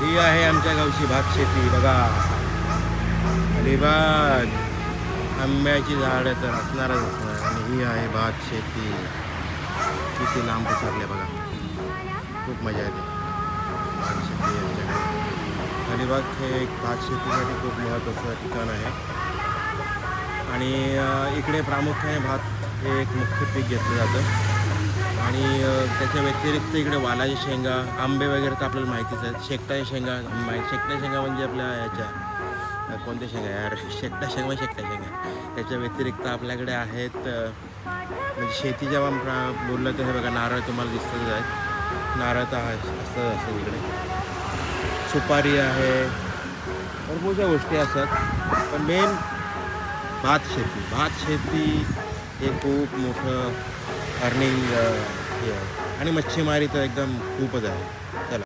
ही आहे आमच्या गावची भात शेती बघा. अलिबाग. आंब्याची झाडं तर असणारच असणार. आणि ही आहे भात शेती. किती लांब पसरले बघा. खूप मजा येते. भात शेती यांच्याकडे अलिबाग हे एक भात शेतीसाठी खूप महत्त्वाचं ठिकाण आहे. आणि इकडे प्रामुख्याने भात हे एक मुख्य पीक घेतलं जातं. आणि त्याच्या व्यतिरिक्त इकडे वालाच्या शेंगा आंबे वगैरे तर आपल्याला माहितीच आहेत. शेकटाच्या शेंगा माहि शेंगा म्हणजे आपल्या ह्याच्या कोणत्या शेंगा यार? शेकटा शेंगा म्हणजे शेंगा. त्याच्या व्यतिरिक्त आपल्याकडे आहेत म्हणजे शेती जेव्हा बोललं तर हे बघा नारळ तुम्हाला दिसतच आहेत. नारळ तर आहे असतंच असतं इकडे. सुपारी आहे. भरपूरच्या गोष्टी असतात. पण मेन भात शेती. भात शेती हे खूप मोठं अर्निंग हे आहे. आणि मच्छीमारी तर एकदम खूपच आहे.